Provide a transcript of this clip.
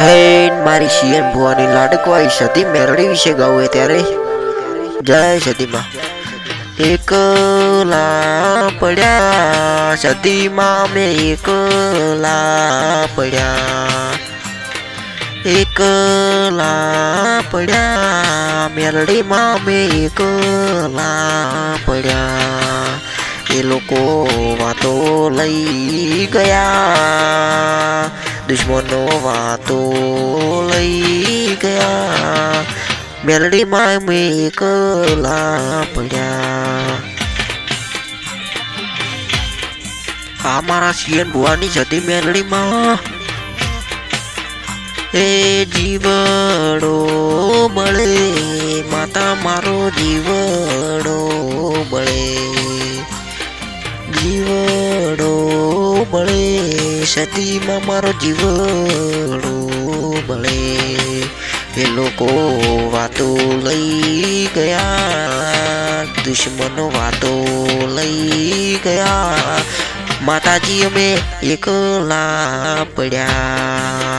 હે મારી શિયન ભુવાની લાડકવાળી સતી મેરડી વિશે ગાવું ત્યારે. જય સતીમાં. એકલા પડ્યા, સતીમાં મેં એકલા પડ્યા. એકલા પડ્યા, મેરડીમાં મેં એકલા પડ્યા. એ લોકો વાતો લઈ ગયા. દુશ્મનો વાતો લઈ ગયા મેલડીમાં મેં એકલા પડ્યા આ મારા શિયન ભુવાની જતી મેલડીમાં એ જીવડો બળે માતા મારો જીવડો બળે જીવડો બળે સતીમાં મારો જીવડો બળે. એ લોકો વાતો લઈ ગયા, દુશ્મનો વાતો લઈ ગયા. માતાજી અમે એકલા પડ્યા.